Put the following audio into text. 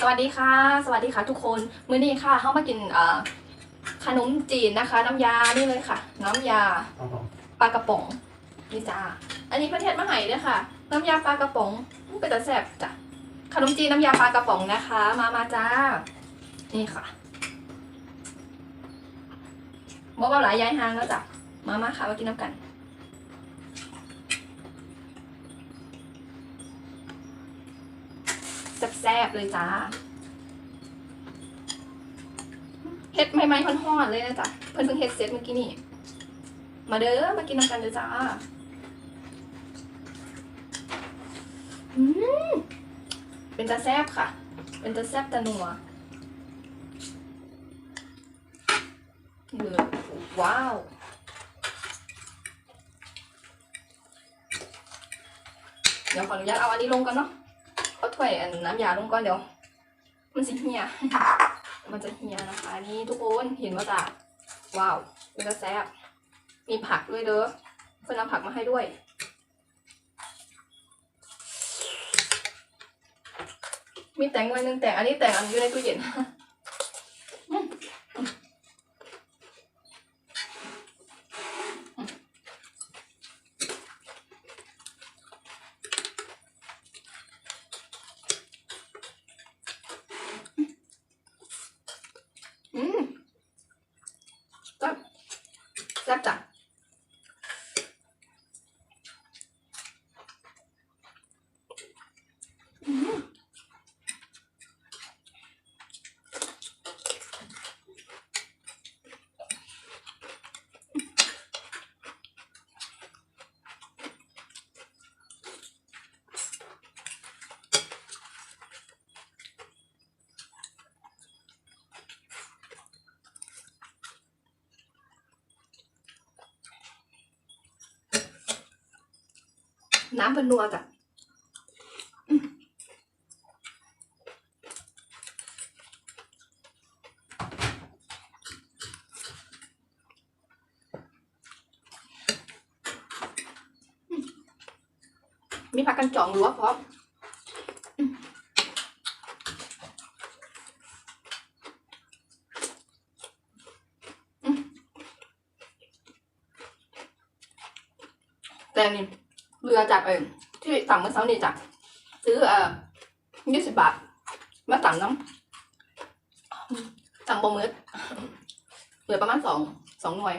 สวัสดีค่ะ สวัสดีค่ะทุกคนมื้อนี้ค่ะเข้ามากินเอ่อขนมจีนนะคะ น้ำยานี่เลยค่ะ น้ำยาครับผมปลากระป๋องนี่จ้าอันนี้ประเทศมะไหเนี่ยค่ะ น้ำยาปลากระป๋องมันเป็นตะแซ่บจ้ะขนมจีนน้ำยาปลากระป๋องนะคะ มามาจ้า นี่ค่ะบอกว่าหลายย้ายห้างแล้วจ้ะมามาค่ะมากินน้ำกัน แซ่บๆเลยจ้าเฮ็ดใหม่ๆฮอนๆเลยนะจ๊ะเพิ่นเพิ่งเฮ็ดเสร็จเมื่อกี้นี่มาเด้อมากินน้ำกันเด้อจ้าอืมเป็นตาแซ่บค่ะ เป็นตาแซ่บตานัวเดือว้าวเดี๋ยวขออนุญาตเอาอันนี้ลงก่อนเนาะ เอาถ้วยน้ำยาลงก่อนเดี๋ยว มันสิเหี่ยมันจะเหี่ยนะคะนี่ทุกคนเห็นว่าจ้ะว้าวเป็นกระแซบมีผักด้วยเด้อเพื่อนเอาผักมาให้ด้วยมีแตงไว้หนึ่งแตงอันนี้แตงอันอยู่ในตู้เย็น อืมอืมแซ่บแซ่บจ้ะอืม น้ำเป็นนัวจ้ะมีผักกันจ่องรือว่าพร้อมแต่นี่ เรือจากเออที่สั่งเมื่อเช้านี่จ้ะซื้อเอ่อยี่สิบบาท มาสั่งน้ำสั่งโปรมืดเหลือประมาณสองสองหน่วย